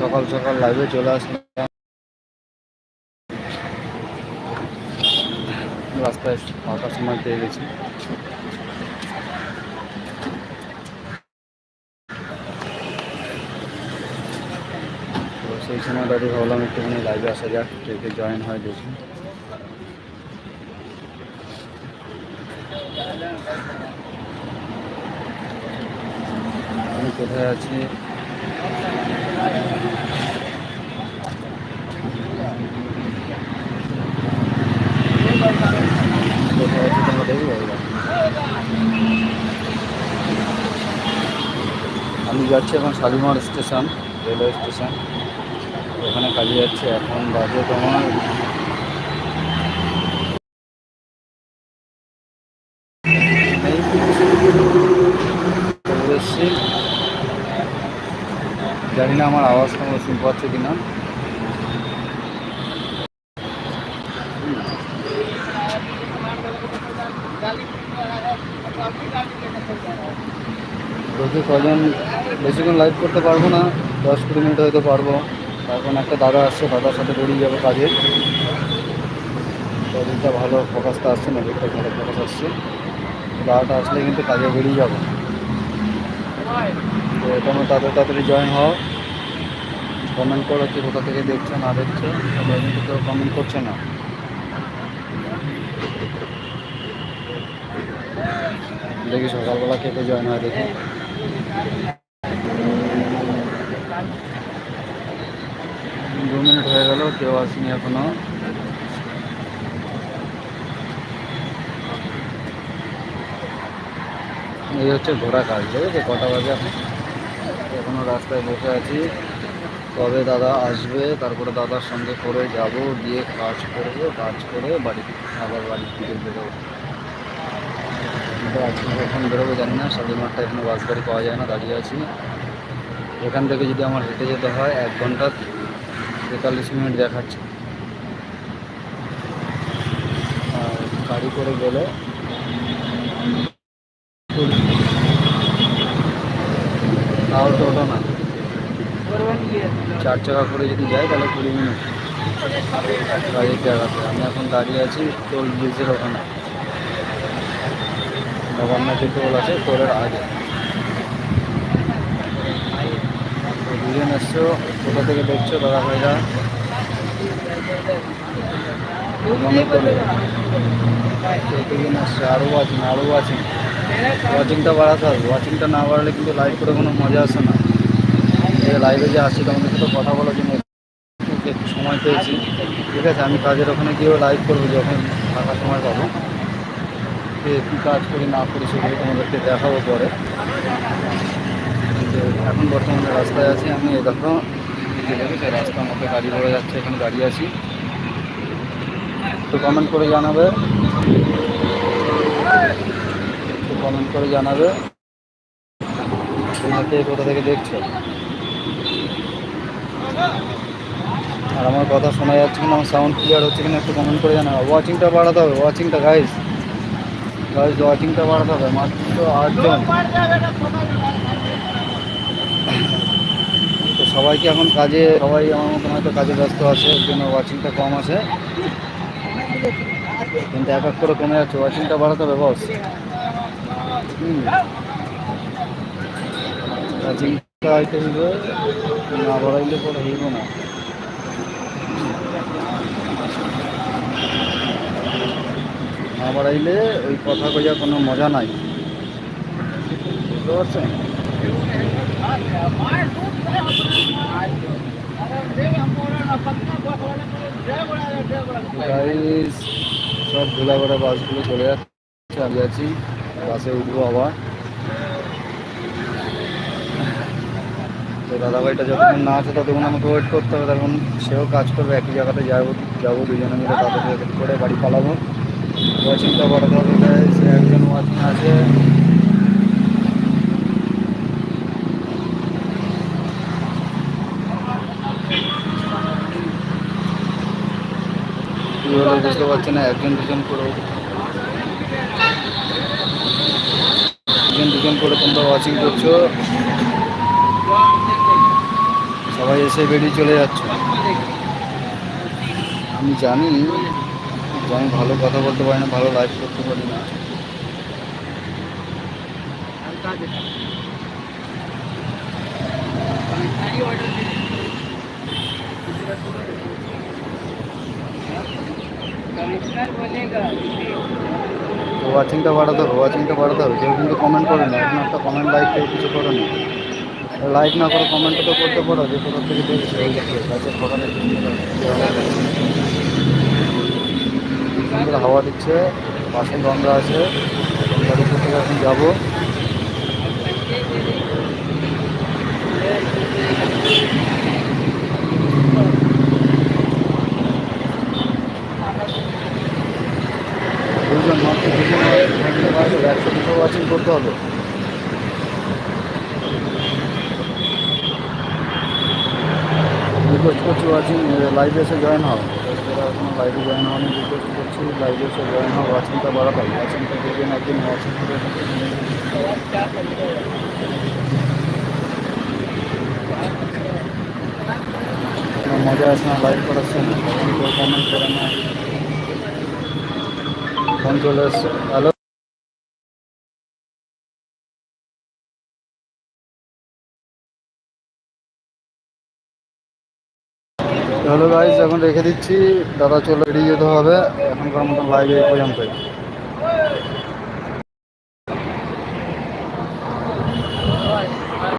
সকাল সকাল লাইভে চলে আসলাম। রাস্তায় ফাঁকা সময় পেয়ে গেছি। তো সেই সময় দাঁড়িয়ে ভাবলাম একটুখানি লাইভে আসা যাক, কে কে জয়েন হয় দেখি। আমি কোথায় আছি কোথায় আছি তোমরা দেখবে এবার। আমি যাচ্ছি এখন শালিমার স্টেশন, রেলওয়ে স্টেশন। ওখানে কাজে যাচ্ছে, এখন বাজে তোমার জানি না আমার আওয়াজ তোমরা শুনতে পাচ্ছ কিনা। দেখি কজন বেশিক্ষণ লাইভ করতে পারব না, দশ কুড়ি মিনিট হয়তো পারব। এখন একটা দাদা আসছে, দাদার সাথে বেরিয়ে যাব কাজে। শরীরটা ভালো ফোকাসটা আসছে না দিকটা ভালো ফোকাস আসছে। দাদাটা আসলে কিন্তু কাজে বেরিয়ে যাব। তো এখানে তাদের তাড়াতাড়ি জয়েন হও। কমেন্ট করো কি কোথা থেকে দেখছ, না দেখছ। কিন্তু কেউ কমেন্ট করছে না। দেখি সকালবেলা কে কে জয়েন হয় দেখি। দু মিনিট হয়ে গেল, কেউ আসেনি এখনও। এই হচ্ছে ঘোড়া কাজ দেখেছ কটা বাজে এখন? এখনও রাস্তায় বসে আছি। কবে দাদা আসবে? তারপরে দাদার সঙ্গে করে যাব গিয়ে কাজ করব, কাজ করে বাড়ি আবার বাড়ি ফিরে বেরোবো। কিন্তু আজকে কখন বেরোবো, জানি না শালিমারটা এখানে বাস গাড়ি পাওয়া যায় না, দাঁড়িয়ে আছি। এখান থেকে যদি আমার হেঁটে যেতে হয়, এক ঘণ্টা তেতাল্লিশ মিনিট দেখাচ্ছে। আর গাড়ি করে গেলে তাও টোটো না। চার চাকা করে যদি যাই তাহলে কুড়ি মিনিট। গাড়ির জায়গাতে। আমি এখন দাঁড়িয়ে আছি, টোল ব্রিজের ওখানে। গভর্নমেন্টের টোল আছে টোলের আগে। দুজন এসছো, কোথা থেকে দেখছ, দাদা ভাইরা? দুজন এসছে আরও আছেন আরও আছেন ওয়াচিংটা বাড়াতে হবে ওয়াচিংটা না বাড়ালে কিন্তু লাইভ করে কোনো মজা আসে না। লাইভে যে আসছি, তোমাদের সাথে কথা বলার জন্য একটু সময় পেয়েছি। ঠিক আছে, আমি কাজের ওখানে গিয়েও লাইভ করব, যখন ফাঁকা সময় পাবো। যে কী কাজ করি না করি সেগুলো তোমাদেরকে দেখাবো পরে। এখন বর্তমানে রাস্তায় আছি আমি, এই দেখো যে দেখেছ গাড়ি পড়ে যাচ্ছে, এখানে গাড়ি আছি। একটু কমেন্ট করে জানাবে। তো কমেন্ট করে জানাবে। তোমাকে কোথা থেকে দেখছ? আর আমার কথা শোনা যাচ্ছে কিনা, আমার সাউন্ড ক্লিয়ার হচ্ছে কিনা একটু কমেন্ট করে জানাবে। ওয়াচিংটা বাড়াতে হবে ওয়াচিংটা গাইজ গাইজ ওয়াচিংটা বাড়াতে হবে, মাত্র আটজন। তো সবাইকে এখন কাজে, সবাই আমার মতন হয়তো কাজে ব্যস্ত আছে, এর জন্য ওয়াচিংটা কম আছে। কিন্তু এক এক করে কমে যাচ্ছে, ওয়াচিংটা বাড়াতে হবে, বস। হুম। ওয়াচিংটা হইবে না বাড়াইলে পরে হইব না। না বাড়াইলে ওই কথা কইয়া কোনো মজা নাই। বুঝতে পারছেন? সব ধুলাগড়া বাসগুলো চলে যাচ্ছে, আমি আছি বাসে উঠবো আবার। তো দাদাভাইটা যতক্ষণ না আছে ততক্ষণ আমাকে ওয়েট করতে হবে তখন সেও কাজ করবে, একই জায়গাতে যাব যাব দুজনে মিলে তাড়াতাড়ি করে বাড়ি পালাবো। ওয়াচিংটা হবে গাইস একজন ওয়াচিং আছে। বুঝতে পারছি না, একজন, দুজন করে দুজন দুজন করে তোমরা ওয়াচিং করছ। সবাই এসে বেরিয়ে চলে যাচ্ছে। আমি জানি যে আমি ভালো কথা বলতে পারি না, ভালো লাইভ করতে পারি না। ওয়াচিংটা বাড়াতে হবে ওয়াচিংটা বাড়াতে হবে। কেউ কিন্তু কমেন্ট করে না এখন একটা কমেন্ট লাইক কেউ কিছু করে না। লাইক না করে কমেন্টটা তো করতে পারো, যে কোথা থেকে দেখছে বাগানে সুন্দর হাওয়া দিচ্ছে বাসন গঙ্গা আছে থেকে এখন যাব। একশো দুশো ওয়াচিং করতে হবে। রিকোয়েস্ট করছি ওয়াচিং লাইভে এসে জয়েন হও যারা এখনও লাইভে জয়েন হওনি রিকোয়েস্ট করছি লাইভে এসে জয়েন হও ওয়াচিংটা বাড়াতে হবে ওয়াচিংটা দেখবেন একদিন ওয়াচিং করে কোনো মজা আসে না লাইভ করার সময় তখন কেউ কমেন্ট করে না ফোন চলে এসছে হ্যালো হ্যালো গাইজ এখন রেখে দিচ্ছি। দাদা চলে বেরিয়ে যেতে হবে। এখনকার মতন লাইভে পর্যন্তই।